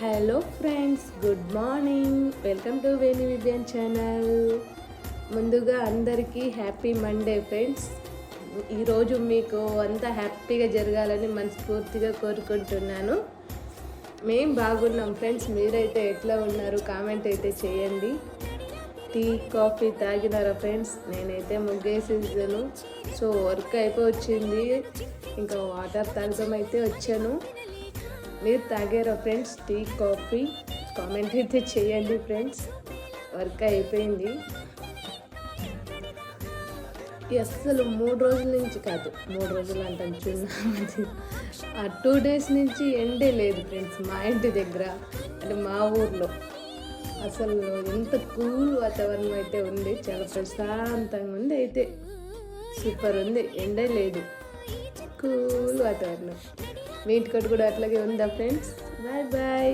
Hello friends good morning welcome to Veni Vidyan channel ముందుగా అందరికీ happy Monday friends ఈరోజు మీకు అంతా హ్యాపీగా జరగాలని మనస్ఫూర్తిగా కోరుకుంటున్నాను. మేం బాగున్నాం ఫ్రెండ్స్ మీరైతే ఎట్లా ఉన్నారు? కామెంట్ అయితే చేయండి. టీ కాఫీ తాగినారా ఫ్రెండ్స్ నేనైతే ముగ్గేసేసాను. సో వర్క్ అయిపోయి వచ్చింది. ఇంకా వాటర్ తాగడం అయితే వచ్చాను. మీరు తాగారా ఫ్రెండ్స్? Tea coffee? కామెంట్ అయితే చేయండి ఫ్రెండ్స్. వర్క్ అయిపోయింది. అసలు మూడు రోజుల నుంచి కాదు మూడు రోజులు అంటాను చిన్న ఆ టూ డేస్ నుంచి ఎండే లేదు ఫ్రెండ్స్ మా ఇంటి దగ్గర అంటే మా ఊర్లో. అసలు ఎంత కూల్ వాతావరణం అయితే ఉంది చాలా ప్రశాంతంగా ఉంది అయితే. సూపర్ ఉంది ఎండే లేదు. కూల్ వాతావరణం. మీ ఇంటికట్టు కూడా అట్లాగే ఉందా ఫ్రెండ్స్ బాయ్ బాయ్